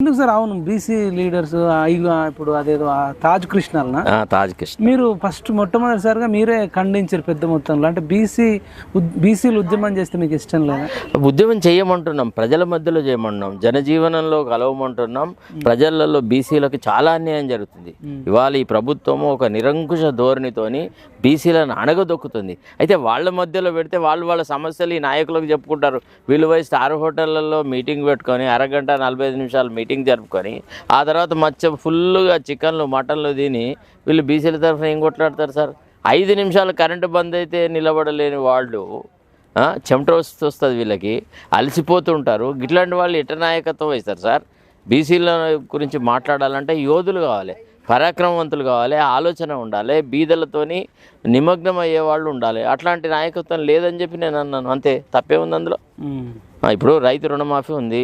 ఎందుకు సార్? అవును BC leaders ఇప్పుడు అదేదో తాజ్ కృష్ణల్నా ఆ, తాజ్ కృష్ణ మీరు ఫస్ట్ మొట్టమొదటిసారిగా మీరే ఖండించారు పెద్ద మొత్తంలో. అంటే బీసీ బీసీలు ఉద్యమం చేస్తే మీకు ఇష్టం లేదా? ఉద్యమం చేయమంటున్నాం ప్రజల మధ్యలో చేయమంటున్నాం జనజీవనంలో కలవమంటున్నాం. ప్రజలలో బీసీలకు చాలా అన్యాయం జరుగుతుంది. ఇవాళ ఈ ప్రభుత్వము ఒక నిరంకుశ ధోరణితోని బీసీలను అణగదొక్కుతుంది. అయితే వాళ్ళ మధ్యలో పెడితే వాళ్ళు వాళ్ళ సమస్యలు ఈ నాయకులకు చెప్పుకుంటారు. వీళ్ళు పోయి స్టార్ హోటళ్ళలో మీటింగ్ పెట్టుకొని అరగంట నలభై ఐదు నిమిషాలు మీటింగ్ జరుపుకొని ఆ తర్వాత మచ్చ ఫుల్గా చికెన్లు మటన్లు తిని వీళ్ళు బీసీల తరఫున ఏం కొట్లాడతారు సార్? ఐదు నిమిషాలు కరెంటు బంద్ అయితే నిలబడలేని వాళ్ళు చెమట వస్తూ వస్తుంది వీళ్ళకి. అలసిపోతుంటారు ఇట్లాంటి వాళ్ళు ఎట నాయకత్వం వహిస్తారు సార్? బీసీల గురించి మాట్లాడాలంటే యోధులు కావాలి పరాక్రమవంతులు కావాలి ఆలోచన ఉండాలి బీదలతోని నిమగ్నం అయ్యే వాళ్ళు ఉండాలి. అట్లాంటి నాయకత్వం లేదని చెప్పి నేను అన్నాను. అంతే తప్పే ఉంది అందులో? ఇప్పుడు రైతు రుణమాఫీ ఉంది.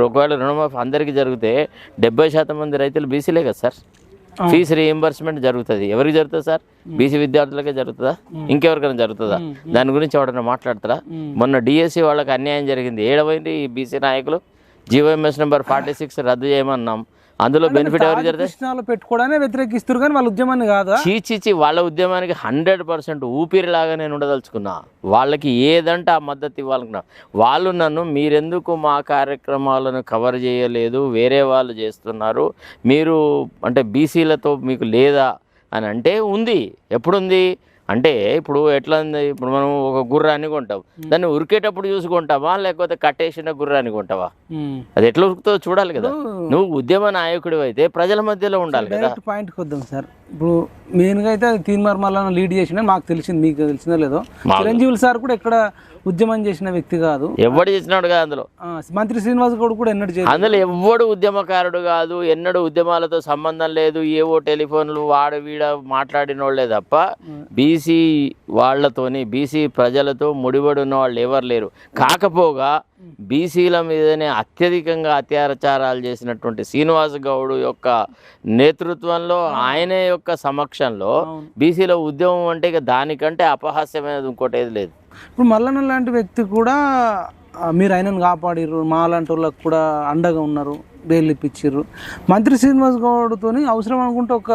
ఒకవేళ రుణమాఫీ అందరికీ జరిగితే డెబ్బై శాతం మంది రైతులు బీసీలే కదా సార్? ఫీజు రీఎంబర్స్మెంట్ జరుగుతుంది. ఎవరికి జరుగుతుంది సార్? బీసీ విద్యార్థులకే జరుగుతుందా? ఇంకెవరికైనా జరుగుతుందా? దాని గురించి ఎవడన్నా మాట్లాడతారా? మొన్న డిఎస్సి వాళ్ళకి అన్యాయం జరిగింది. ఏడవైంది ఈ బీసీ నాయకులు? జీవోఎంఎస్ నెంబర్ ఫార్టీ సిక్స్ రద్దు చేయమన్నాం. అందులో బెనిఫిట్ ఎవరికి జరుగుతుంది కృష్ణాలు పెట్టుకోవడానే వ్యతిరేకిస్తారు కానీ వాళ్ళ ఉద్యమాన్ని కాదా? చీచిచి వాళ్ళ ఉద్యమానికి హండ్రెడ్ పర్సెంట్ ఊపిరిలాగా నేను ఉండదలుచుకున్నా. వాళ్ళకి ఏదంటే ఆ మద్దతు ఇవ్వాలనుకున్నా. వాళ్ళు నన్ను మీరెందుకు మా కార్యక్రమాలను కవర్ చేయలేదు వేరే వాళ్ళు చేస్తున్నారు మీరు అంటే బీసీలతో మీకు లేదా అని అంటే ఉంది. ఎప్పుడుంది? అంటే ఇప్పుడు ఎట్లా ఉంది ఇప్పుడు మనం ఒక గుర్రాన్ని కొంటాం. దాన్ని ఉరికేటప్పుడు చూసుకుంటావా లేకపోతే కట్టేసిన గుర్రాన్ని కొంటావా. అది ఎట్లా ఉరుకుతుందో చూడాలి కదా. నువ్వు ఉద్యమ నాయకుడు అయితే ప్రజల మధ్యలో ఉండాలి కదా. డైరెక్ట్ పాయింట్కి వద్దాం సార్. ఇప్పుడు మెయిన్గా అయితే అది తీన్మార్ మల్లన్న లీడ్ చేసిన మాకు తెలిసింది మీకు తెలిసిందో లేదో. చిరంజీవులు సార్ కూడా ఎక్కడ ఉద్యమం చేసిన వ్యక్తి కాదు. ఎవడు చేసినాడు కదా అందులో? మంత్రి శ్రీనివాస్ గౌడ్ కూడా ఎన్నడూ చేయలేదు. అందులో ఎవ్వడు ఉద్యమకారుడు కాదు ఎన్నడూ ఉద్యమాలతో సంబంధం లేదు ఏవో టెలిఫోన్లు వాడ వీడ మాట్లాడినోళ్ళే తప్ప బీసీ వాళ్ళతోని బీసీ ప్రజలతో ముడిపడి ఉన్న వాళ్ళు ఎవరు లేరు. కాకపోగా బీసీల మీదనే అత్యధికంగా అత్యాచారాలు చేసినటువంటి శ్రీనివాస్ గౌడ్ యొక్క నేతృత్వంలో ఆయనే యొక్క సమక్షంలో బీసీల ఉద్యమం అంటే ఇక దానికంటే అపహాస్యమైనది ఇంకోటి ఏది లేదు. ఇప్పుడు మల్లన్న లాంటి వ్యక్తి కూడా మీరు ఆయనను కాపాడిర్రు మా లాంటి వాళ్ళకి కూడా అండగా ఉన్నారు బెయిల్ ఇప్పించారు మంత్రి శ్రీనివాస్ గౌడ్తోని అవసరం అనుకుంటే ఒక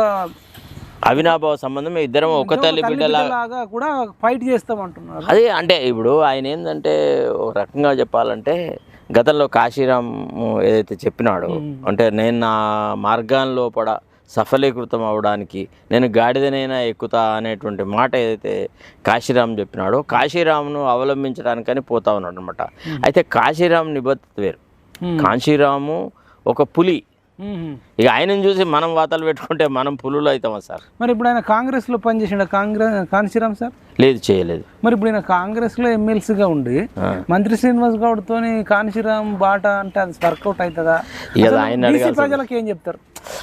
అవినాభావ సంబంధం ఇద్దరం ఒక తల్లి బిడ్డలా లాగా కూడా ఫైట్ చేస్తామంటున్నారు అదే అంటే ఇప్పుడు ఆయన ఏంటంటే ఒక రకంగా చెప్పాలంటే గతంలో కాశీరామ్ ఏదైతే చెప్పినాడో అంటే నేను నా మార్గాల్లో పడ సఫలీకృతం అవడానికి నేను గాడిదనైనా ఎక్కుతా అనేటువంటి మాట ఏదైతే కాశీరామ్ చెప్పినాడో కాశీరామ్ను అవలంబించడానికని పోతా ఉన్నాడు అనమాట అయితే కాశీరామ్ నిబద్ధత వేరు. కాశీరాము ఒక పులి. ఇక ఆయనను చూసి మనం వాతలు పెట్టుకుంటే మనం పులులు అవుతామా సార్? మరి ఇప్పుడు ఆయన కాంగ్రెస్లో పనిచేసిండ? కాంగ్రెస్ కాంశీరామ్ సార్? లేదు చేయలేదు. మరి ఇప్పుడు ఈయన కాంగ్రెస్లో ఎమ్మెల్సీగా ఉండి. మంత్రి శ్రీనివాస్ గౌడ్తోని కాంశీరామ్ బాట అంటే అది వర్కౌట్ అవుతుందా? ఆయన. ప్రజలకు ఏం చెప్తారు?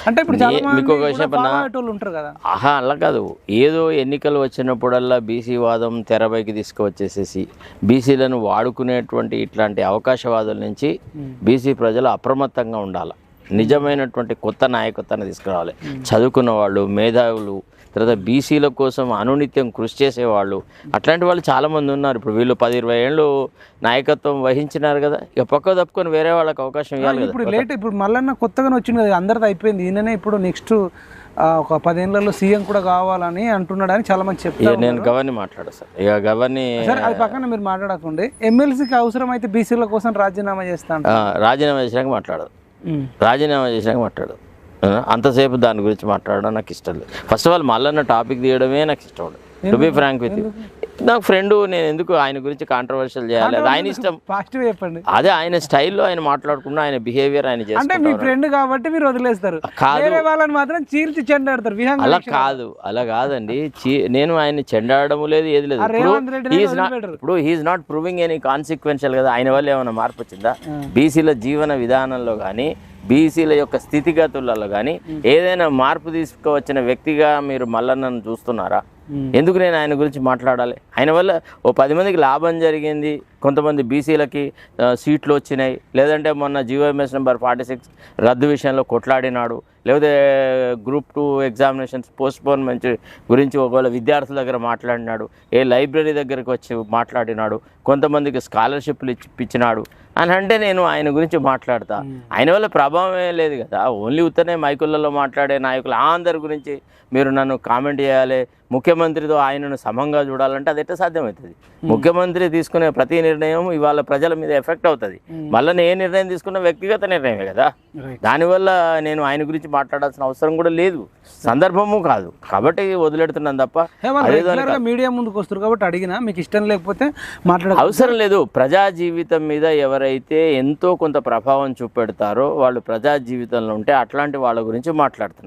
అంటే ఇప్పుడు మీకు ఒక విషయం ఉంటారు కదా. ఆహా అలా కాదు. ఏదో ఎన్నికలు వచ్చినప్పుడల్లా బీసీ వాదం తెరపైకి తీసుకువచ్చేసేసి బీసీలను వాడుకునేటువంటి ఇట్లాంటి అవకాశవాదుల నుంచి బీసీ ప్రజలు అప్రమత్తంగా ఉండాలి. నిజమైనటువంటి కొత్త నాయకత్వాన్ని తీసుకురావాలి. చదువుకున్న వాళ్ళు మేధావులు తర్వాత బీసీల కోసం అనునిత్యం కృషి చేసేవాళ్ళు అట్లాంటి వాళ్ళు చాలామంది ఉన్నారు. ఇప్పుడు వీళ్ళు పది ఇరవై ఏళ్ళు నాయకత్వం వహించినారు కదా. ఇక పక్క తప్పుకొని వేరే వాళ్ళకి అవకాశం ఇవ్వాలి ఇప్పుడు లేట్ ఇప్పుడు మళ్ళీ కొత్తగానే వచ్చింది కదా అందరిది అయిపోయింది. ఈయననే ఇప్పుడు నెక్స్ట్ ఒక పదేళ్ళలో సీఎం కూడా కావాలని అంటున్నాడు అని చాలా మంది చెప్తారు నేను గవర్ని మాట్లాడా సార్. ఇక గవర్ని సరే అది పక్కన మీరు మాట్లాడకండి. ఎమ్మెల్సీకి అవసరం అయితే బీసీల కోసం రాజీనామా చేస్తా అంట ఆ, రాజీనామా చేసినాక మాట్లాడదు. రాజీనామా చేసినాక మాట్లాడదు. అంతసేపు దాని గురించి మాట్లాడడం నాకు ఇష్టం లేదు. ఫస్ట్ ఆఫ్ ఆల్ మళ్ళీ టాపిక్ తీయడమే నాకు ఇష్టం ఉండదు. టు బి ఫ్రాంక్ విత్ నాకు ఫ్రెండ్ నేను ఎందుకు ఆయన గురించి కాంట్రవర్షియల్ చేయాలి? ఆయన ఇష్టం. పాజిటివ్ చెప్పండి. అదే ఆయన స్టైల్లో ఆయన మాట్లాడుకున్న ఆయన బిహేవియర్ ఆయన అంటే మీ ఫ్రెండ్ కాబట్టి మీరు వదిలేస్తారు. కాదు. వాళ్ళని మాత్రం చీల్చి చెండాడతారు. అలా కాదు. అలా కాదండి. నేను ఆయన్ని చెండాడడం లేదు ఏది లేదు. ఇప్పుడు he's not proving any consequential కదా. ఆయన వల్ల ఏమైనా మార్పు వచ్చిందా? బీసీల జీవన విధానంలో కానీ బీసీల యొక్క స్థితిగతులలో కానీ ఏదైనా మార్పు తీసుకువచ్చిన వ్యక్తిగా మీరు మల్లన్నను చూస్తున్నారా. ఎందుకు నేను ఆయన గురించి మాట్లాడాలి? ఆయన వల్ల ఓ పది మందికి లాభం జరిగింది. కొంతమంది బీసీలకి సీట్లు వచ్చినాయి. లేదంటే మొన్న జీవోఎంఎస్ నెంబర్ ఫార్టీ సిక్స్ రద్దు విషయంలో కొట్లాడినాడు. లేకపోతే గ్రూప్ టూ ఎగ్జామినేషన్స్ పోస్ట్పోన్మెంట్ గురించి ఒకవేళ విద్యార్థుల దగ్గర మాట్లాడినాడు ఏ లైబ్రరీ దగ్గరికి వచ్చి మాట్లాడినాడు కొంతమందికి స్కాలర్షిప్లు ఇచ్చి ఇప్పించినాడు. అని అంటే నేను ఆయన గురించి మాట్లాడతా. ఆయన వల్ల ప్రభావమే లేదు కదా. ఓన్లీ ఉత్తనే మైకులలో మాట్లాడే నాయకులు అందరి గురించి మీరు నన్ను కామెంట్ చేయాలి. ముఖ్యమంత్రితో ఆయనను సమంగా చూడాలంటే అది ఎట్లా సాధ్యమవుతుంది? ముఖ్యమంత్రి తీసుకునే ప్రతి నిర్ణయం ఇవాళ ప్రజల మీద ఎఫెక్ట్ అవుతుంది. మళ్ళీ నేను ఏ నిర్ణయం తీసుకున్న వ్యక్తిగత నిర్ణయమే కదా. దానివల్ల నేను ఆయన గురించి మాట్లాడాల్సిన అవసరం కూడా లేదు. సందర్భము కాదు. కాబట్టి వదిలేడుతున్నాను తప్ప మీడియా ముందుకు వస్తారు కాబట్టి అడిగినా మీకు ఇష్టం లేకపోతే మాట్లాడ అవసరం లేదు. ప్రజా జీవితం మీద ఎవరైతే ఎంతో కొంత ప్రభావం చూపెడతారో వాళ్ళు ప్రజా జీవితంలో ఉంటే అట్లాంటి వాళ్ళ గురించి మాట్లాడుతున్నాం.